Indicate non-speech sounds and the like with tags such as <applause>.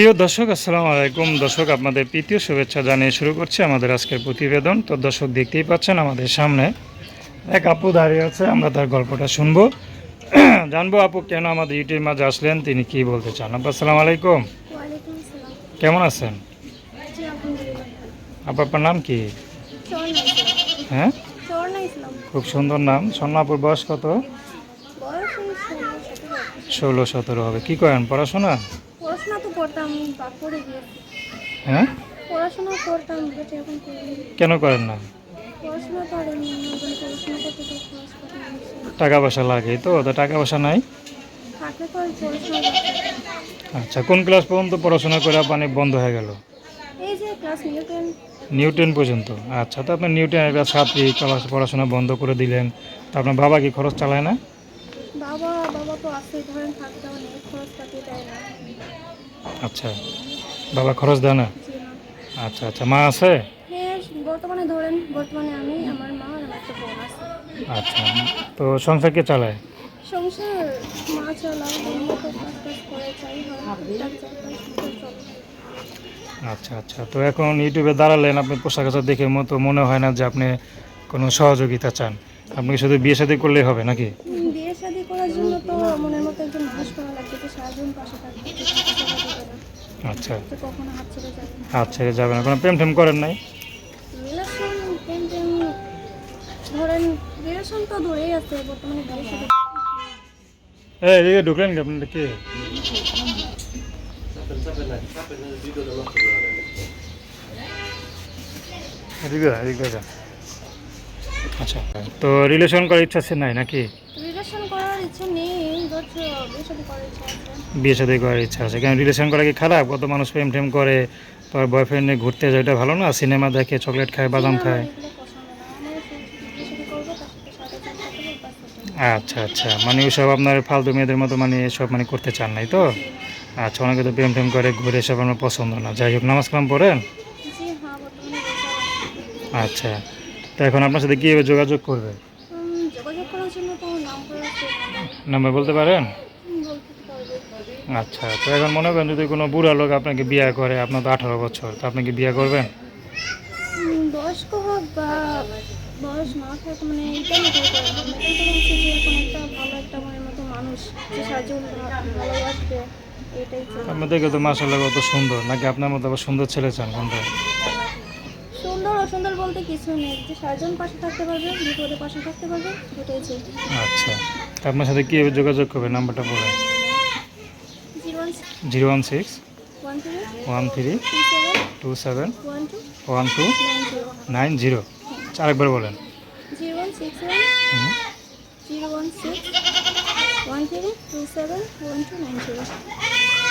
প্রিয় দর্শক আসসালামু আলাইকুম। দর্শক আপনাদের প্রীতীয় শুভেচ্ছা জানিয়ে শুরু করছি আমাদের আজকের প্রতিবেদন। তো দর্শক দেখতেই পাচ্ছেন আমাদের সামনে এক আপু দাঁড়িয়ে আছে আমরা তার গল্পটা শুনব। <clears throat> জানব আপু কেন আমাদের ইউটিউবের মাঝে আসলেন তিনি কি বলতে চান? আপু আসসালামু আলাইকুম। কেমন আছেন? আপু আপনার নাম কি? হ্যাঁ? খুব সুন্দর নাম। স্বর্ণাপুর বয়স কত? ষোলো সতেরো হবে। কি করেন? পড়াশোনা? পড়াশোনা তো করতাম করে গিয়েছি। হ্যাঁ? পড়াশোনা করতাম বেটে এখন করি কেন করেন না? পড়াশোনা পড়াশোনা করতে তো খরচ করতে টাকা পয়সা লাগে তো তো টাকা পয়সা নাই? থাকলে তো পড়াশোনা আচ্ছা কোন ক্লাস পর্যন্ত পড়াশোনা করে মানে বন্ধ হয়ে গেল? এই যে ক্লাস নিউটেন নিউটেন পর্যন্ত। আচ্ছা তো আপনার নিউটেন একটা ছাত্রী ক্লাস পড়াশোনা বন্ধ করে দিলেন। তো আপনার বাবা কি খরচ চালায় না? বাবা বাবা তো আসতে ধরেন থাকতে অনেক খরচ পাতি দেয় না। আচ্ছা। বাবা খরচ দেয় না? আচ্ছা আচ্ছা। মা আছে? হ্যাঁ বর্তমানে ধরেন বর্তমানে আমি আমার মা আর আমার একটা বোন আছে। আচ্ছা। তো সংসার কে চালায়? সংসার মা চালাও বন্ধু তো কাজ টাজ করে চাই আচ্ছা আচ্ছা। তো এখন ইউটিউবে দাঁড়ালেন আপনি পোশাক আশাক দেখে মতো মনে হয় না যে আপনি কোনো সহযোগিতা চান। আপনি কি শুধু বিয়ে শাদী করলেই হবে নাকি উম, বিয়ে শাদি করার জন্য তো মনের মতো একজন মানুষ করা লাগবে যে সারাজন পাশে থাকবে যে হাতে ছেড়ে দেবে না। আচ্ছা। যে কখনো হাত ছেড়ে যাবে না। হাত ছেড়ে যাবে না কোনো প্রেম টেম করেন নাই? রিলেশন প্রেম টেম ধরেন রিলেশন তো দূরেই আছে বর্তমানে বিয়ে শাদি এই ঢুকলেন কি আপনার। আচ্ছা তো রিলেশন করার ইচ্ছা আছে নাই নাকি? রিলেশন বিয়ে সাথে করার ইচ্ছা আছে। কেন রিলেশন করা কি খারাপ? কত মানুষ প্রেম টেম করে তোর বয়ফ্রেন্ড নিয়ে ঘুরতে যায় এটা ভালো না? সিনেমা দেখে চকলেট খায় বাদাম খায়। এগুলো পছন্দ না। আমার বিয়ে শাদি করব তার সাথে সাথে চলতে থাকব বাস সেটাই। আচ্ছা আচ্ছা। মানে ওইসব আপনার ফালতু মেয়েদের মতো মানে এসব মানে করতে চান নাই তো? আচ্ছা অনেকে তো প্রেম টেম করে ঘুরে এসব আমার পছন্দ না। যাই হোক নামাজ কালাম পড়েন? হ্যাঁ। আচ্ছা। তো এখন আপনার সাথে কীভাবে যোগাযোগ করবে উম, যোগাযোগ করার জন্য তো নাম্বার আছে নাম্বার বলতে পারেন? আচ্ছা তো এখন মনে করেন যদি কোনো বুড়া লোক আপনাকে বিয়ে করে আপনার তো আঠারো বছর তো আপনি কি বিয়ে করবেন? বয়স্ক হোক বা বয়স না থাক মানে এটা না করে করে না কিন্তু হচ্ছে যে এখন একটা ভালো একটা মনের মতো মানুষ যে সাহায্য ভালোবাসবে এটাই চাই। আপনি দেখে তো মাসাল্লাহ কত সুন্দর নাকি আপনার মতো আবার সুন্দর ছেলে চান কোনটা সুন্দর বলতে কিছু নেই। যে সার্জন পাশে থাকতে পারবে বিপদে পাশে থাকতে পারবে এটাই চাই আচ্ছা। তো আপনার সাথে কীভাবে যোগাযোগ করবে? নাম্বারটা বলেন। Zero one six. One three. Two seven. One two. Nine zero. আরেকবার বলেন। Zero one six one. Zero one six. One three. Two seven. One two. Nine zero.